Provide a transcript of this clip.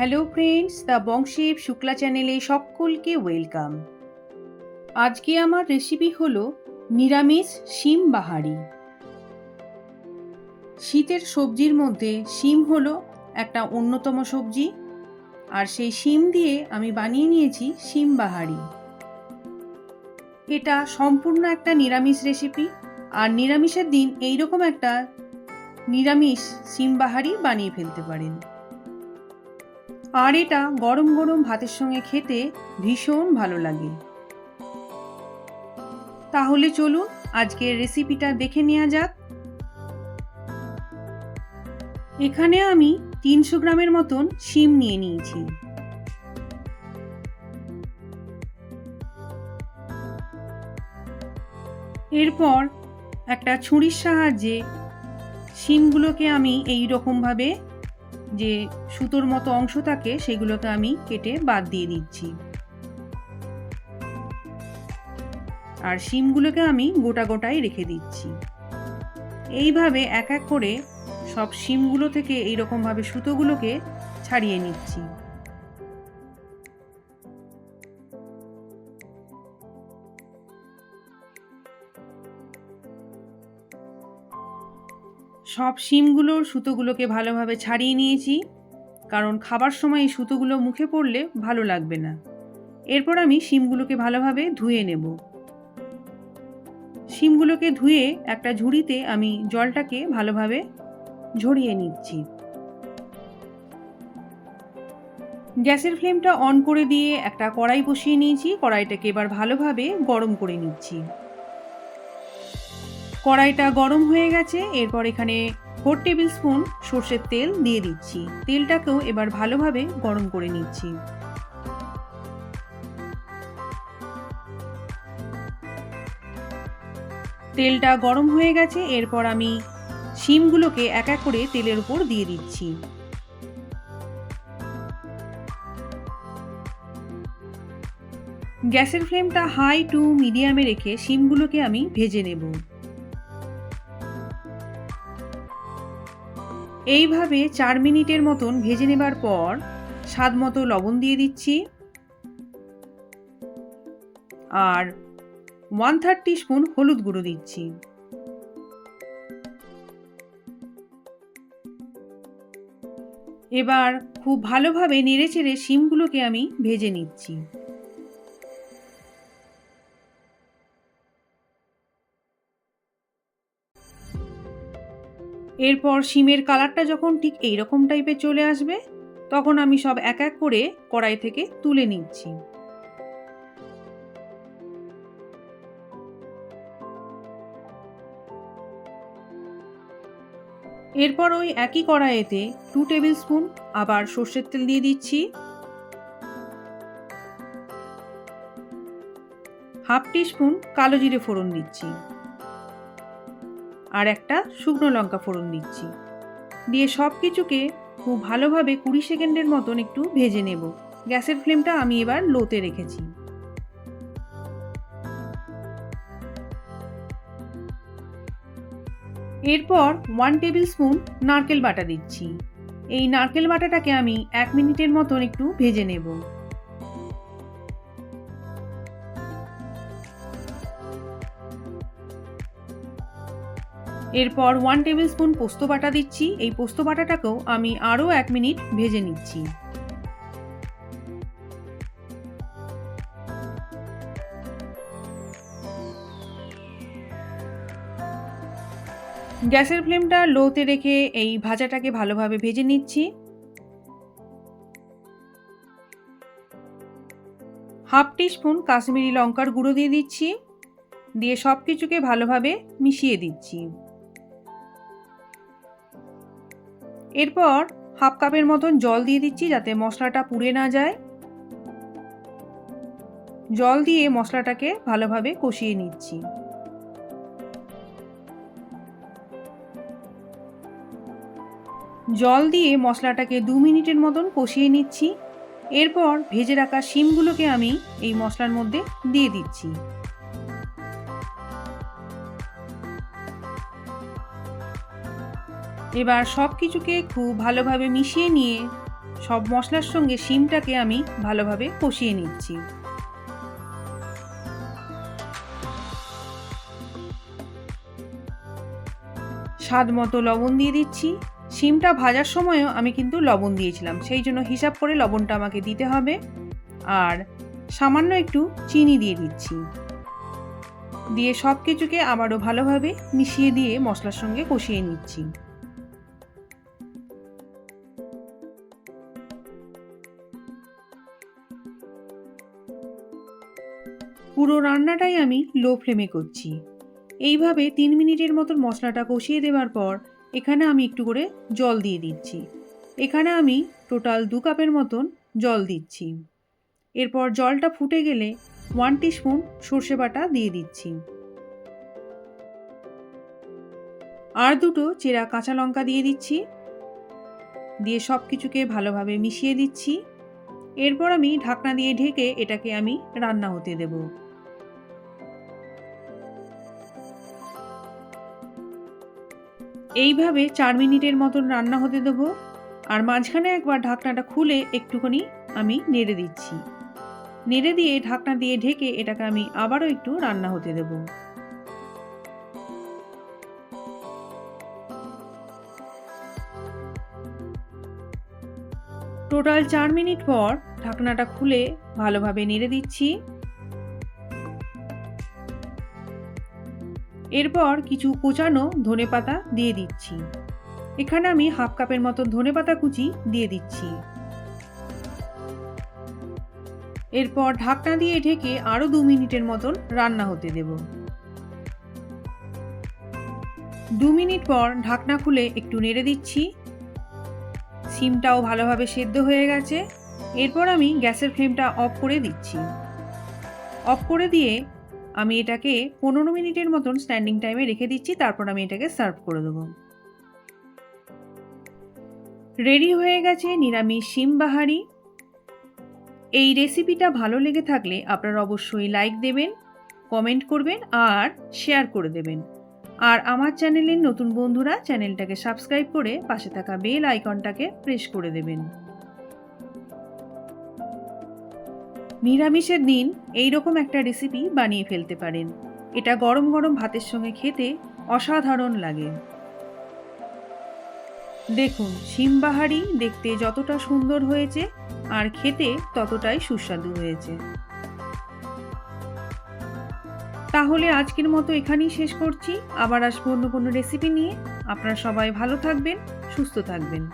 Hello friends the বংশেব শুক্লা চ্যানেলে সকলকে ওয়েলকাম আজকে আমার রেসিপি হল নিরামিষ শিম বাহারি। শীতের সবজির মধ্যে শিম হলো একটা অন্যতম সবজি, আর সেই শিম দিয়ে আমি বানিয়ে নিয়েছি শিম বাহারি। এটা সম্পূর্ণ একটা নিরামিষ রেসিপি আর নিরামিষের দিন এইরকম একটা নিরামিষ শিম বাহারি বানিয়ে ফেলতে পারেন। আর এটা গরম গরম ভাতের সঙ্গে খেতে ভীষণ ভালো লাগে। তাহলে চলুন আজকের রেসিপিটা দেখে নেওয়া যাক। এখানে আমি তিনশো গ্রামের মতন শিম নিয়ে নিয়েছি। এরপর একটা ছুরির সাহায্যে শিমগুলোকে আমি এই রকমভাবে যে সুতোর মতো অংশ থাকে, সেগুলোকে আমি কেটে বাদ দিয়ে দিচ্ছি। আর সিমগুলোকে আমি গোটা গোটাই রেখে দিচ্ছি। এইভাবে এক এক করে সব সিমগুলো থেকে এইরকমভাবে সুতোগুলোকে ছাড়িয়ে নিচ্ছি। সব শিমগুলোর সুতোগুলোকে ভালোভাবে ছাড়িয়ে নিয়েছি, কারণ খাবার সময় এই সুতোগুলো মুখে পড়লে ভালো লাগবে না। এরপর আমি শিমগুলোকে ভালোভাবে ধুয়ে নেব। শিমগুলোকে ধুয়ে একটা ঝুড়িতে আমি জলটাকে ভালোভাবে ঝরিয়ে নিচ্ছি। গ্যাসের ফ্লেমটা অন করে দিয়ে একটা কড়াই বসিয়ে নিয়েছি, কড়াইটাকে এবার ভালোভাবে গরম করে নিচ্ছি। কড়াইটা গরম হয়ে গেছে, এরপর এখানে ফোর টেবিল স্পুন সর্ষের তেল দিয়ে দিচ্ছি। তেলটাকেও এবার ভালোভাবে গরম করে নিচ্ছি। তেলটা গরম হয়ে গেছে, এরপর আমি শিমগুলোকে এক এক করে তেলের উপর দিয়ে দিচ্ছি। গ্যাসের ফ্লেমটা হাই টু মিডিয়ামে রেখে শিমগুলোকে আমি ভেজে নেব। এইভাবে চার মিনিটের মতন ভেজে নেবার পর স্বাদ মতো লবণ দিয়ে দিচ্ছি। আর ওয়ান থার্ড স্পুন হলুদ গুঁড়ো দিচ্ছি। এবার খুব ভালোভাবে নেড়েচেড়ে শিমগুলোকে আমি ভেজে নিচ্ছি। এরপর শিমের কালারটা যখন ঠিক এই রকম টাইপের চলে আসবে, তখন আমি সব এক এক করে কড়াই থেকে তুলে নিচ্ছি। এরপর ওই একই কড়াইতে টু টেবিল স্পুন আবার সর্ষের তেল দিয়ে দিচ্ছি। হাফ টি স্পুন কালো জিরে ফোড়ন দিচ্ছি। আর একটা শুকনো লঙ্কা ফোড়ন দিচ্ছি। দিয়ে সব কিছুকে খুব ভালোভাবে কুড়ি সেকেন্ডের মতন একটু ভেজে নেব। গ্যাসের ফ্লেমটা আমি এবার লোতে রেখেছি। এরপর ওয়ান টেবিল স্পুন নারকেল বাটা দিচ্ছি। এই নারকেল বাটাটাকে আমি এক মিনিটের মতন একটু ভেজে নেব। এরপর ওয়ান টেবিল স্পুন পোস্ত বাটা দিচ্ছি। এই পোস্ত বাটাটাকেও আমি আরও এক মিনিট ভেজে নিচ্ছি। গ্যাসের ফ্লেমটা লোতে রেখে এই ভাজাটাকে ভালোভাবে ভেজে নিচ্ছি। হাফ টিস্পুন কাশ্মীরি লঙ্কার গুঁড়ো দিয়ে দিচ্ছি। দিয়ে সব কিছুকে ভালোভাবে মিশিয়ে দিচ্ছি। এরপর হাফ কাপের মতন জল দিয়ে দিচ্ছি যাতে মশলাটা পুড়ে না যায়। জল দিয়ে মশলাটাকে ভালোভাবে কষিয়ে নিচ্ছি। জল দিয়ে মশলাটাকে দু মিনিটের মতন কষিয়ে নিচ্ছি। এরপর ভেজে রাখা শিমগুলোকে আমি এই মশলার মধ্যে দিয়ে দিচ্ছি। এবার সব কিছুকে খুব ভালোভাবে মিশিয়ে নিয়ে সব মশলার সঙ্গে শিমটাকে আমি ভালোভাবে কষিয়ে নিচ্ছি। স্বাদ মতো লবণ দিয়ে দিচ্ছি। শিমটা ভাজার সময়ও আমি কিন্তু লবণ দিয়েছিলাম, সেই জন্য হিসাব করে লবণটা আমাকে দিতে হবে। আর সামান্য একটু চিনি দিয়ে দিচ্ছি। দিয়ে সব কিছুকে আবারও ভালোভাবে মিশিয়ে দিয়ে মশলার সঙ্গে কষিয়ে নিচ্ছি। পুরো রান্নাটাই আমি লো ফ্লেমে করছি। এইভাবে তিন মিনিটের মতো মশলাটা কষিয়ে দেওয়ার পর এখানে আমি একটু করে জল দিয়ে দিচ্ছি। এখানে আমি টোটাল দু কাপের মতন জল দিচ্ছি। এরপর জলটা ফুটে গেলে ওয়ান টিস্পুন সর্ষে বাটা দিয়ে দিচ্ছি। আর দুটো চেরা কাঁচা লঙ্কা দিয়ে দিচ্ছি। দিয়ে সব কিছুকে ভালোভাবে মিশিয়ে দিচ্ছি। এরপর আমি ঢাকনা দিয়ে ঢেকে এটাকে আমি রান্না হতে দেব। এইভাবে চার মিনিটের মতন রান্না হতে দেবো। আর মাঝখানে একবার ঢাকনাটা খুলে একটুখানি আমি নেড়ে দিচ্ছি। নেড়ে দিয়ে ঢাকনা দিয়ে ঢেকে এটাকে আমি আবারও একটু রান্না হতে দেব। টোটাল চার মিনিট পর ঢাকনাটা খুলে ভালোভাবে নেড়ে দিচ্ছি। এরপর কিছু কোচানো ধনে পাতা দিয়ে দিচ্ছি। এখানে আমি হাফ কাপের মতো ধনে পাতা কুচি দিয়ে দিচ্ছি। এরপর ঢাকনা দিয়ে ঢেকে আরও দু মিনিটের মতন রান্না হতে দেব। দু মিনিট পর ঢাকনা খুলে একটু নেড়ে দিচ্ছি। সিমটাও ভালোভাবে সেদ্ধ হয়ে গেছে। এরপর আমি গ্যাসের ফ্লেমটা অফ করে দিচ্ছি। অফ করে দিয়ে আমি এটাকে পনেরো মিনিটের মতন স্ট্যান্ডিং টাইমে রেখে দিচ্ছি, তারপর আমি এটাকে সার্ভ করে দেবো। রেডি হয়ে গেছে নিরামিষ শিম বাহারি। এই রেসিপিটা ভালো লেগে থাকলে আপনারা অবশ্যই লাইক দেবেন কমেন্ট করবেন আর শেয়ার করে দেবেন। আর আমার চ্যানেলের নতুন বন্ধুরা চ্যানেলটাকে সাবস্ক্রাইব করে পাশে থাকা বেল আইকনটাকে প্রেস করে দেবেন। নিরামিষের দিন এই রকম একটা রেসিপি বানিয়ে ফেলতে পারেন। এটা গরম গরম ভাতের সঙ্গে খেতে অসাধারণ লাগে। দেখুন শিমবাহারি দেখতে যতটা সুন্দর হয়েছে আর খেতে ততটাই সুস্বাদু হয়েছে। তাহলে আজকের মতো এখানেই শেষ করছি। আবার আসব অন্য কোনো রেসিপি নিয়ে। আপনারা সবাই ভালো থাকবেন, সুস্থ থাকবেন।